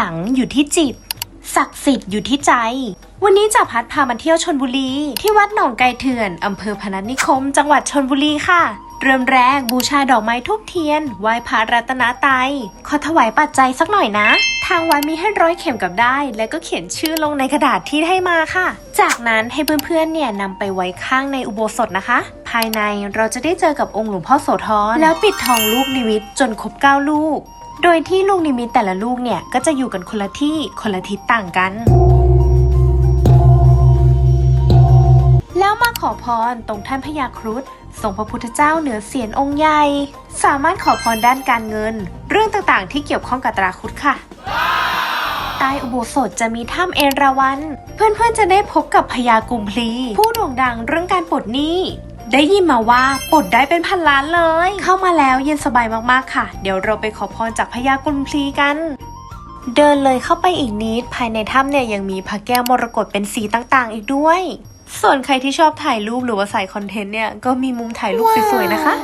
ลังอยู่ที่จิต ศักดิ์สิทธิ์อยู่ที่ใจ วันนี้จะพัดพามาเที่ยวชนบุรี ที่วัดหนองไก่เถื่อนอำเภอพนัสนิคม จังหวัดชนบุรีค่ะ เริ่มแรกบูชาดอกไม้ทุกเทียนไหว้พระรัตนตรัยขอถวายปัจจัยสักหน่อยนะ ทางวัดมีให้ร้อยเข็มกับได้ แล้วก็เขียนชื่อลงในกระดาษที่ให้มาค่ะ จากนั้นให้เพื่อนๆเนี่ยนำไปไว้ข้างในอุโบสถนะคะภายในเราจะได้เจอกับองค์หลวงพ่อโสธรแล้วปิดทองลูกนิมิตจนครบเก้าลูก โดยที่ลูกนิมิตแต่ละลูกเนี่ยก็จะอยู่กันคนละที่คนละทิศต่างกัน แล้วมาขอพรตรงท่านพญาครุฑทรงพระพุทธเจ้าเหนือเสียนองค์ใหญ่ สามารถขอพรด้านการเงิน เรื่องต่างๆที่เกี่ยวข้องกับตราครุฑค่ะ ใต้อุโบสถจะมีถ้ำเอราวัณเพื่อนๆจะได้พบกับพญากุมพลี ผู้โด่งดังเรื่องการปลดหนี้ ได้ยินมาว่าปลดได้เป็นพันล้านเลย เข้ามาแล้วเย็นสบายมากๆค่ะ เดี๋ยวเราไปขอพรจากพญากุมพลีกัน เดินเลยเข้าไปอีกนิด ภายในถ้ำเนี่ยยังมีพระแก้วมรกตเป็นสีต่างๆ อีกด้วย ส่วนใครที่ชอบถ่ายรูปหรือว่าใส่คอนเทนต์เนี่ยก็มีมุมถ่ายรูปสวยๆนะคะ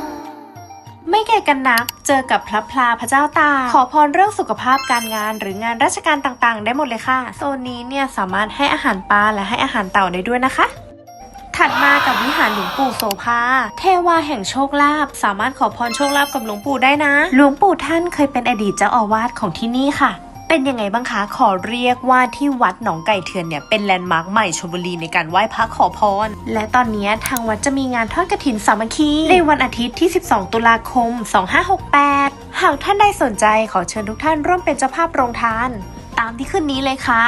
ไม่แก่กันนัก เจอกับพระพลาพระเจ้าตา ขอพรเรื่องสุขภาพการงานหรืองานราชการต่างๆ ได้หมดเลยค่ะ โซนนี้เนี่ยสามารถให้อาหารปลาและให้อาหารเต่าได้ด้วยนะคะ ถัดมากับวิหารหลวงปู่โสภา เทวาแห่งโชคลาภสามารถขอพรโชคลาภกับหลวงปู่ได้นะ หลวงปู่ท่านเคยเป็นอดีตเจ้าอาวาสของที่นี่ค่ะเป็นยังไงบ้างคะ ขอเรียกว่าที่วัดหนองไก่เถื่อนเนี่ยเป็นแลนด์มาร์คใหม่ชลบุรีในการไหว้พระขอพร และตอนนี้ทางวัดจะมีงานทอดกระถินสามัคคี ในวันอาทิตย์ที่ 12 ตุลาคม 2568 หากท่านใดสนใจขอเชิญทุกท่านร่วมเป็นเจ้าภาพโรงทาน ตามที่ขึ้นนี้เลยค่ะ